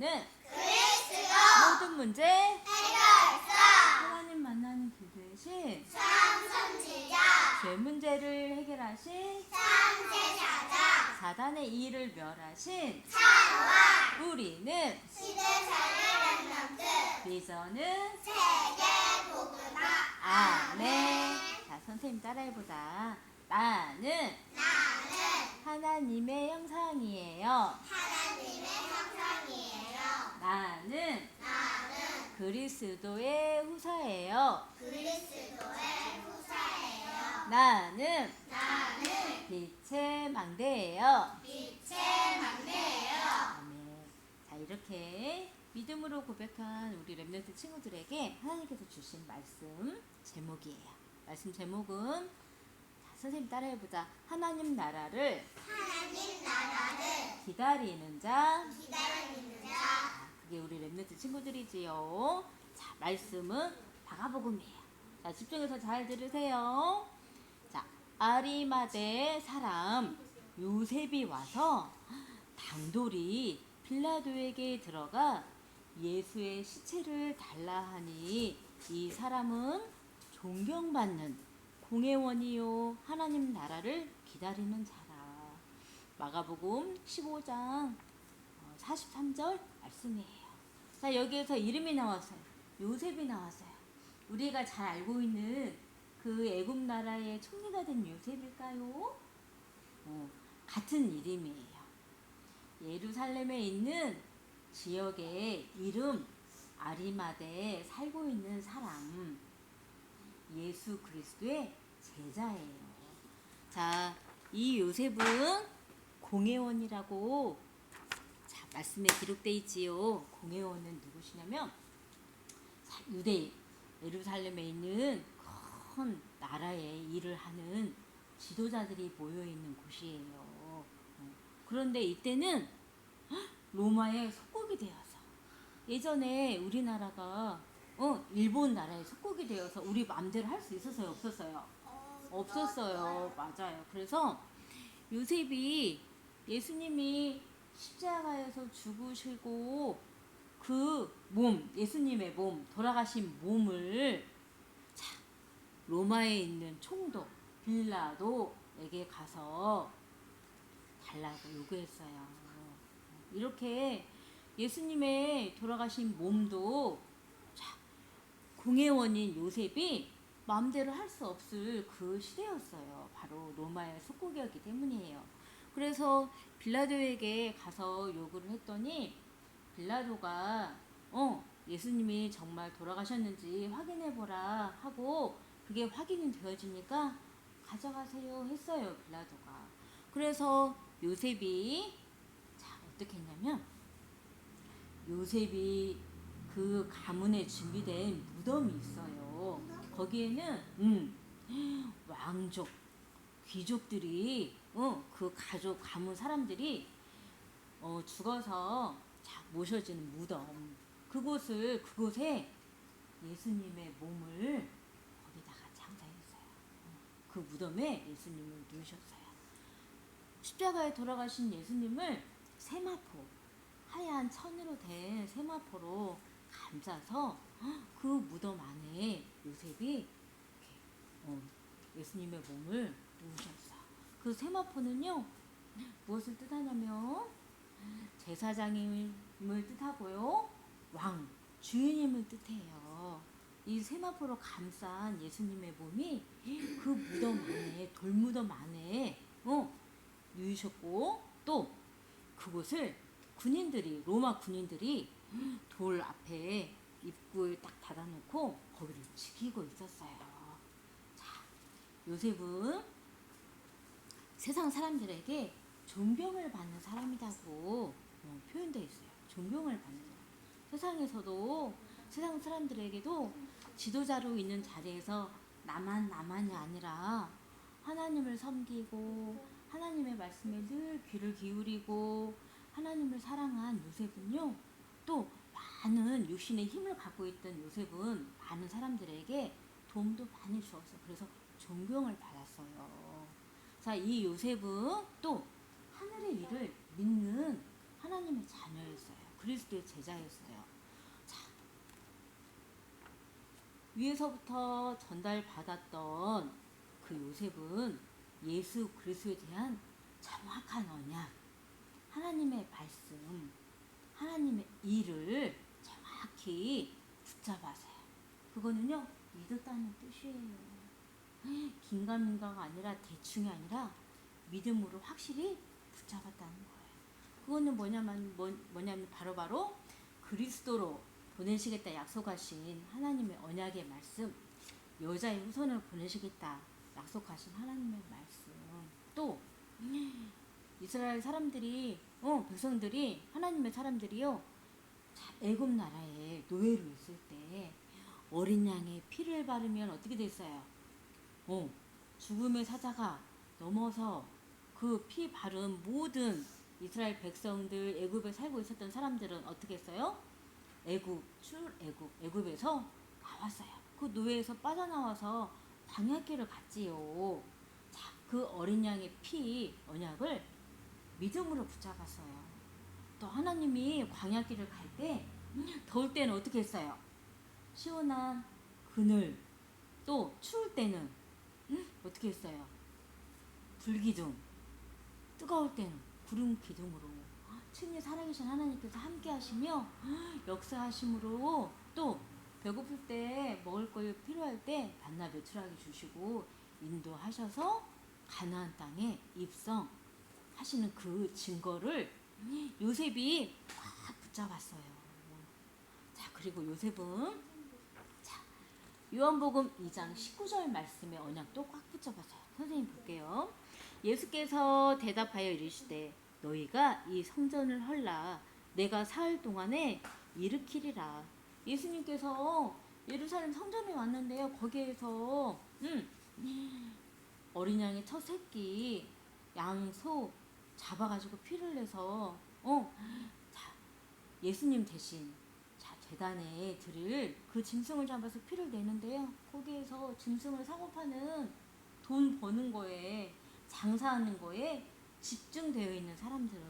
예수는 그리스도 모든 문제 해결사 하나님 만나는 길 대신 참 선지자. 죄 문제를 해결하신 참제자자. 사단의 일을 멸하신 찬와 우리는 시대사의 렘넌트 비전은 세계 복음화. 아멘. 자, 선생님 따라해보자. 나는 나는 하나님의 형상이에요. 하나님의 형상이에요 나는 나는 그리스도의 후사예요. 그리스도의 후사예요 나는 나는 빛의 망대예요. 빛의 막내예요 아멘. 자, 이렇게 믿음으로 고백한 우리 랩런트 친구들에게 하나님께서 주신 말씀 제목이에요. 말씀 제목은 자, 선생님 따라해보자. 하나님 나라를 하나님 나라를 기다리는 자. 기다리는 자 자, 그게 우리 랩런트 친구들이지요. 자, 말씀은 마가복음이에요. 자, 집중해서 잘 들으세요. 자, 아리마대 사람 요셉이 와서 당돌이 빌라도에게 들어가 예수의 시체를 달라 하니 이 사람은 존경받는 공회원이요 하나님 나라를 기다리는 자라. 마가복음 15장 43절 말씀이에요. 자, 여기에서 이름이 나왔어요. 요셉이 나왔어요. 우리가 잘 알고 있는 그 애굽 나라의 총리가 된 요셉일까요? 어, 같은 이름이에요. 예루살렘에 있는 지역의 이름 아리마대에 살고 있는 사람 예수 그리스도의 제자예요. 자, 이 요셉은 공회원이라고 자, 말씀에 기록돼 있지요. 공회원은 누구시냐면 자, 유대 예루살렘에 있는 큰 나라의 일을 하는 지도자들이 모여 있는 곳이에요. 어, 그런데 이때는 헉, 로마의 속국이 되어서 예전에 우리나라가 어, 일본 나라의 속국이 되어서 우리 마음대로 할 수 있었어요, 없었어요? 없었어요. 맞아요. 그래서 요셉이 예수님이 십자가에서 죽으시고 그 몸, 예수님의 몸, 돌아가신 몸을 자, 로마에 있는 총독 빌라도에게 가서 달라고 요구했어요. 이렇게 예수님의 돌아가신 몸도 자, 공회원인 요셉이 마음대로 할 수 없을 그 시대였어요. 바로 로마의 속국이었기 때문이에요. 그래서 빌라도에게 가서 요구를 했더니 빌라도가 어 예수님이 정말 돌아가셨는지 확인해 보라 하고 그게 확인이 되어지니까 가져가세요 했어요 빌라도가. 그래서 요셉이 자 어떻게 했냐면 요셉이 그 가문에 준비된 무덤이 있어요. 거기에는 음, 왕족 귀족들이 어, 그 가족 가문 사람들이 어, 죽어서 자, 모셔지는 무덤 그곳을 그곳에 예수님의 몸을 거기다가 장사했어요. 어, 그 무덤에 예수님을 누우셨어요. 십자가에 돌아가신 예수님을 세마포 하얀 천으로 된 세마포로 감싸서 그 무덤 안에 요셉이 어, 예수님의 몸을 누우셨어요. 그 세마포는요 무엇을 뜻하냐면 제사장님을 뜻하고요 왕 주인님을 뜻해요. 이 세마포로 감싼 예수님의 몸이 그 무덤 안에 돌무덤 안에 어 누이셨고 또 그곳을 군인들이 로마 군인들이 돌 앞에 입구를 딱 닫아놓고 거기를 지키고 있었어요. 자, 요셉은 세상 사람들에게 존경을 받는 사람이라고 어, 표현되어 있어요. 존경을 받는 사람. 세상에서도 세상 사람들에게도 지도자로 있는 자리에서 나만 나만이 아니라 하나님을 섬기고 하나님의 말씀에 늘 귀를 기울이고 하나님을 사랑한 요셉은요 또 많은 육신의 힘을 갖고 있던 요셉은 많은 사람들에게 도움도 많이 주었어요. 그래서 존경을 받았어요. 자, 이 요셉은 또 하늘의 일을 믿는 하나님의 자녀였어요. 그리스도의 제자였어요. 자, 위에서부터 전달받았던 그 요셉은 예수 그리스도에 대한 정확한 언약, 하나님의 말씀, 하나님의 일을 정확히 붙잡아서요. 그거는요, 믿었다는 뜻이에요. 긴가민가가 아니라 대충이 아니라 믿음으로 확실히 붙잡았다는 거예요. 그거는 뭐냐면 뭐, 뭐냐면 바로 바로 그리스도로 보내시겠다 약속하신 하나님의 언약의 말씀, 여자의 후손을 보내시겠다 약속하신 하나님의 말씀. 또 이스라엘 사람들이 어 백성들이 하나님의 사람들이요 자, 애굽 나라에 노예로 있을 때 어린 양의 피를 바르면 어떻게 됐어요? 어 죽음의 사자가 넘어서 그 피 바른 모든 이스라엘 백성들 애굽에 살고 있었던 사람들은 어떻게 했어요? 애굽 출 애굽 애굽에서 나왔어요. 그 노예에서 빠져나와서 광야길을 갔지요. 자, 그 어린 양의 피 언약을 믿음으로 붙잡았어요. 또 하나님이 광야길을 갈 때 더울 때는 어떻게 했어요? 시원한 그늘 또 추울 때는 음? 어떻게 했어요? 불기둥. 뜨거울 때는 구름 기둥으로. 친히 살아계신 하나님께서 함께 하시며 역사하심으로 또 배고플 때 먹을 거 필요할 때 만나 매출하게 주시고 인도하셔서 가나안 땅에 입성하시는 그 증거를 요셉이 꽉 붙잡았어요. 자 그리고 요셉은 자 요한복음 2장 19절 말씀의 언약도 꽉 붙잡았어요. 선생님 볼게요. 예수께서 대답하여 이르시되 너희가 이 성전을 헐라 내가 사흘 동안에 일으키리라. 예수님께서 예루살렘 성전에 왔는데요. 거기에서 음, 어린 양의 첫 새끼 양, 소 잡아가지고 피를 내서 어, 자, 예수님 대신 자, 재단에 드릴 그 짐승을 잡아서 피를 내는데요. 거기에서 짐승을 사고 파는 돈 버는 거에 장사하는 거에 집중되어 있는 사람들을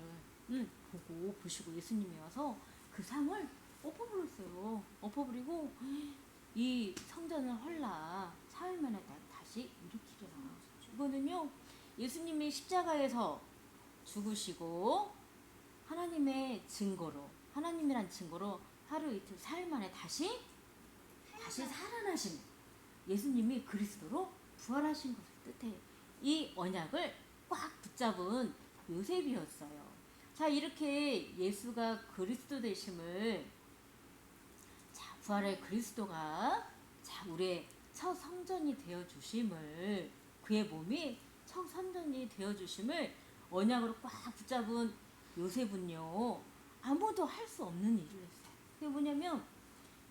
음, 보고 보시고 예수님이 와서 그 상을 엎어버렸어요. 엎어버리고 이 성전을 헐라 사흘 만에 다- 다시 일으키리라. 이거는요 예수님이 십자가에서 죽으시고 하나님의 증거로 하나님이란 증거로 하루 이틀 사흘 만에 다시 다시 살아나신 예수님이 그리스도로 부활하신 것을 뜻해요. 이 언약을 꽉 붙잡은 요셉이었어요. 자, 이렇게 예수가 그리스도 되심을 자, 부활의 그리스도가 자, 우리의 첫 성전이 되어 주심을 그의 몸이 첫 성전이 되어 주심을 언약으로 꽉 붙잡은 요셉은요. 아무도 할 수 없는 일을 했어요. 그게 뭐냐면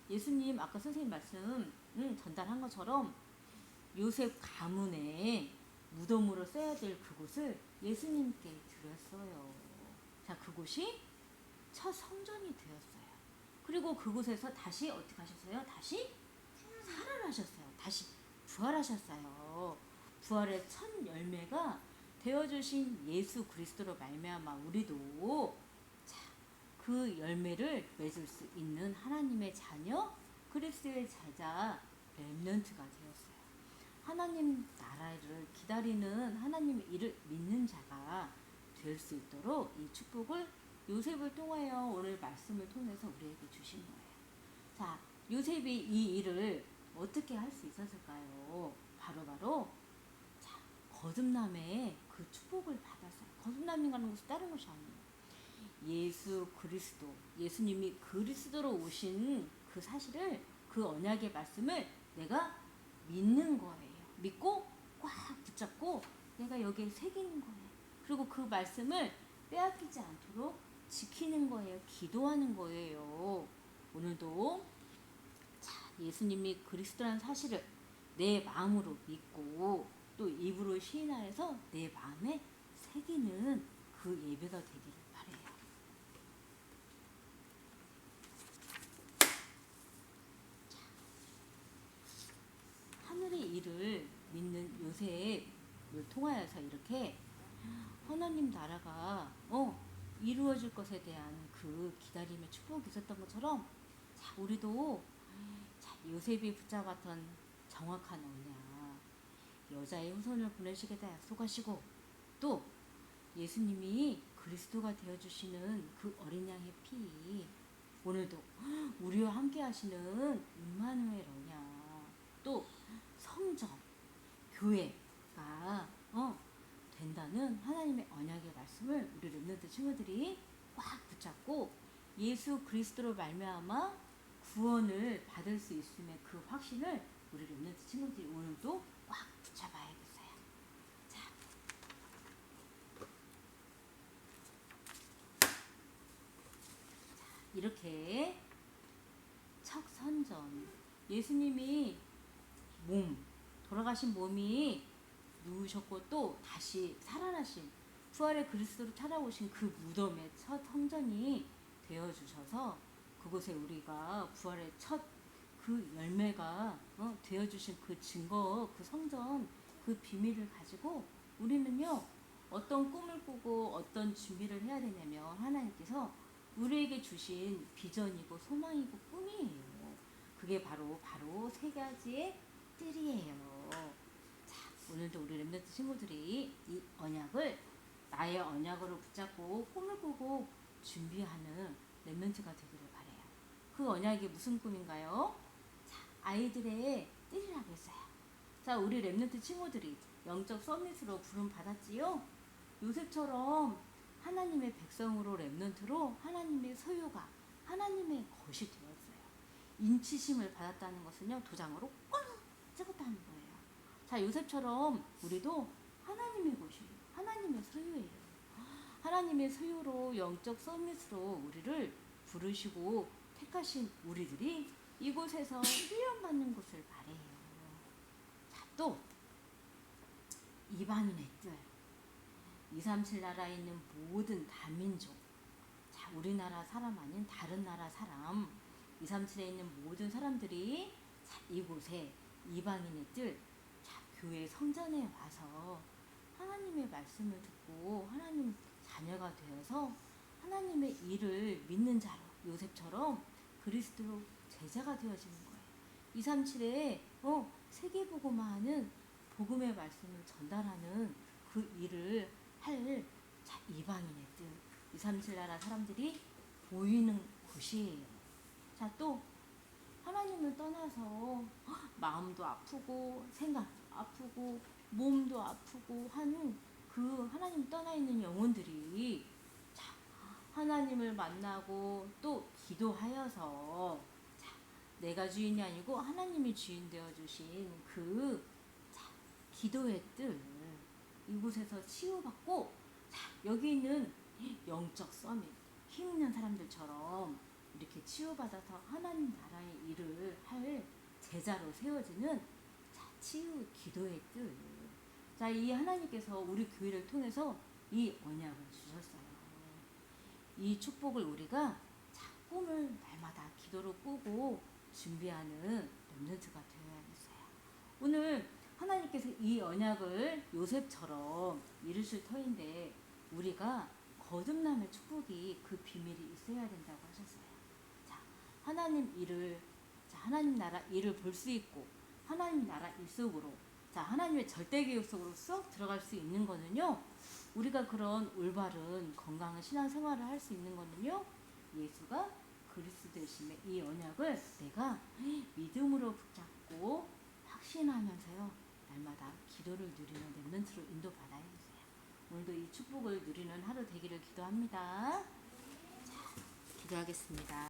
예수님 아까 선생님 말씀 음, 전달한 것처럼 요셉 가문에 무덤으로 써야 될 그곳을 예수님께 드렸어요. 자, 그곳이 첫 성전이 되었어요. 그리고 그곳에서 다시 어떻게 하셨어요? 다시 살아나셨어요. 다시 부활하셨어요. 부활의 첫 열매가 되어주신 예수 그리스도로 말미암아 우리도 자, 그 열매를 맺을 수 있는 하나님의 자녀 그리스도의 제자 렘넌트가 되었어요. 하나님 나라를 기다리는 하나님의 일을 믿는 자가 될 수 있도록 이 축복을 요셉을 통하여 오늘 말씀을 통해서 우리에게 주신 거예요. 자, 요셉이 이 일을 어떻게 할 수 있었을까요? 바로바로 자, 거듭남의 그 축복을 받았어요. 거듭남이라는 것은 다른 것이 아니에요. 예수 그리스도, 예수님이 그리스도로 오신 그 사실을 그 언약의 말씀을 내가 믿는 거예요. 믿고 꽉 붙잡고 내가 여기에 새기는 거예요. 그리고 그 말씀을 빼앗기지 않도록 지키는 거예요. 기도하는 거예요. 오늘도 자, 예수님이 그리스도라는 사실을 내 마음으로 믿고 또 입으로 시인하여서 내 마음에 새기는 그 예배가 되기를 바래요. 자, 하늘의 일을 믿는 이렇게 하나님 나라가 어 이루어질 것에 대한 그 기다림의 축복이 있었던 것처럼 자, 우리도 자, 요셉이 붙잡았던 정확한 언약 여자의 후손을 보내시겠다 약속하시고 또 예수님이 그리스도가 되어주시는 그 어린 양의 피 오늘도 우리와 함께 하시는 임마누엘 언약 또 성전 교회가 어, 된다는 하나님의 언약의 말씀을 우리 렘넌트 친구들이 꽉 붙잡고 예수 그리스도로 말미암아 구원을 받을 수 있음의 그 확신을 우리 렘넌트 친구들이 오늘도 꽉 붙잡아야겠어요. 자, 이렇게 첫 선전 예수님이 몸 돌아가신 몸이 누우셨고 또 다시 살아나신 부활의 그리스도로 찾아오신 그 무덤의 첫 성전이 되어 주셔서 그곳에 우리가 부활의 첫 그 열매가 어, 되어 주신 그 증거 그 성전 그 비밀을 가지고 우리는요 어떤 꿈을 꾸고 어떤 준비를 해야 되냐면 하나님께서 우리에게 주신 비전이고 소망이고 꿈이에요. 그게 바로 바로 세 가지의 뜰이에요. 자, 오늘도 우리 렘넌트 친구들이 이 언약을 나의 언약으로 붙잡고 꿈을 꾸고 준비하는 렘넌트가 되기를 바래요. 그 언약이 무슨 꿈인가요? 자, 아이들의 뜰이라고 했어요. 자, 우리 렘넌트 친구들이 영적 서밋으로 부름 받았지요. 요셉처럼 하나님의 백성으로 렘넌트로 하나님의 소유가 하나님의 것이 되었어요. 인치심을 받았다는 것은요 도장으로 꽉 찍었다는 거예요. 자 요셉처럼 우리도 하나님의 것이 하나님의 소유예요. 하나님의 소유로 영적 서밋으로 우리를 부르시고 택하신 우리들이 이곳에서 훈련받는 곳을 바래요. 자 또 이방인의 뜰 237 나라에 있는 모든 다민족 자 우리나라 사람 아닌 다른 나라 사람 237에 있는 모든 사람들이 자, 이곳에 이방인의 뜰 자, 교회 성전에 와서 하나님의 말씀을 듣고 하나님 자녀가 되어서 하나님의 일을 믿는 자로 요셉처럼 그리스도로 제자가 되어지는 거예요. 237에 어, 세계보고만은 복음의 말씀을 전달하는 그 일을 할 자, 이방인의 뜻, 237 나라 사람들이 보이는 곳이에요. 자, 또 하나님을 떠나서 마음도 아프고 생각도 아프고 몸도 아프고 하는 그 하나님 떠나 있는 영혼들이 자, 하나님을 만나고 또 기도하여서 자, 내가 주인이 아니고 하나님이 주인 되어 주신 그 자, 기도의 뜰 이곳에서 치유받고 자, 여기 있는 영적 서밋 힘 있는 사람들처럼 이렇게 치유받아서 하나님 나라의 일을 할 제자로 세워지는 자, 치유 기도의 뜰. 자, 이 하나님께서 우리 교회를 통해서 이 언약을 주셨어요. 이 축복을 우리가 자, 꿈을 날마다 기도로 꾸고 준비하는 렘넌트가 되어야겠어요. 오늘 하나님께서 이 언약을 요셉처럼 이루실 터인데 우리가 거듭남의 축복이 그 비밀이 있어야 된다고 하셨어요. 자, 하나님 일을 자, 하나님 나라 일을 볼 수 있고 하나님 나라 일 속으로 자, 하나님의 절대 계획 속으로 쏙 들어갈 수 있는 거는요. 우리가 그런 올바른 건강한 신앙 생활을 할 수 있는 거는요. 예수가 그리스도 되심의 이 언약을 내가 믿음으로 붙잡고 확신하면서요. 날마다 기도를 누리는 렘넌트로 인도받아야겠어요. 오늘도 이 축복을 누리는 하루 되기를 기도합니다. 자, 기도하겠습니다.